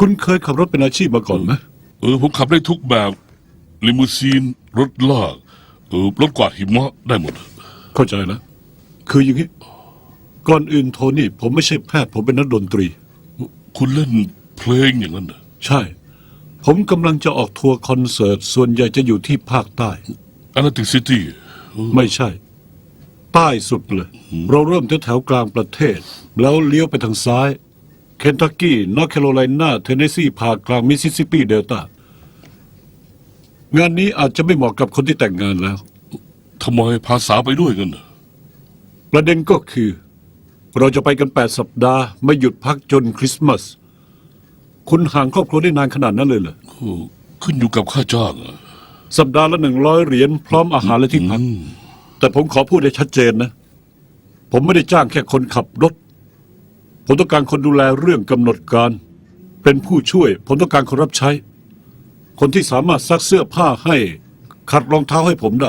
คุณเคยขับรถเป็นอาชีพมาก่อนไหมเออผมขับได้ทุกแบบลิมูซีนรถลากเออรถกวาดหิมะได้หมด เข้าใจแล้วคืออย่างนี้ ก่อนอื่นโทนี่ ผมไม่ใช่แพทย์ ผมเป็นนักดนตรี คุณเล่นเพลงอย่างนั้นเหรอใช่ ผมกำลังจะออกทัวร์คอนเสิร์ต ส่วนใหญ่จะอยู่ที่ภาคใต้แอตแลนติกซิตี้ไม่ใช่ ใต้สุดเลย เราเริ่มแถวๆกลางประเทศ แล้วเลี้ยวไปทางซ้าย เคนทักกี้นอร์ทแคโรไลนาเทนเนสซีผ่ากลางมิสซิสซิปปีเดลต้างานนี้อาจจะไม่เหมาะกับคนที่แต่งงานแล้ว ทำไมพาสาวไปด้วยกันเหรอประเด็นก็คือ เราจะไปกัน 8 สัปดาห์ไม่หยุดพักจนคริสต์มาสคุณห่างครอบครัวได้นานขนาดนั้นเลยเหรอ โอ้ขึ้นอยู่กับค่าจ้างอะสัปดาห์ละหนึ่งร้อยเหรียญพร้อมอาหารและที่พัก แต่ผมขอพูดให้ชัดเจนนะ ผมไม่ได้จ้างแค่คนขับรถ ผมต้องการคนดูแลเรื่องกำหนดการ เป็นผู้ช่วย ผมต้องการคนรับใช้ คนที่สามารถซักเสื้อผ้าให้ ขัดรองเท้าให้ผมได้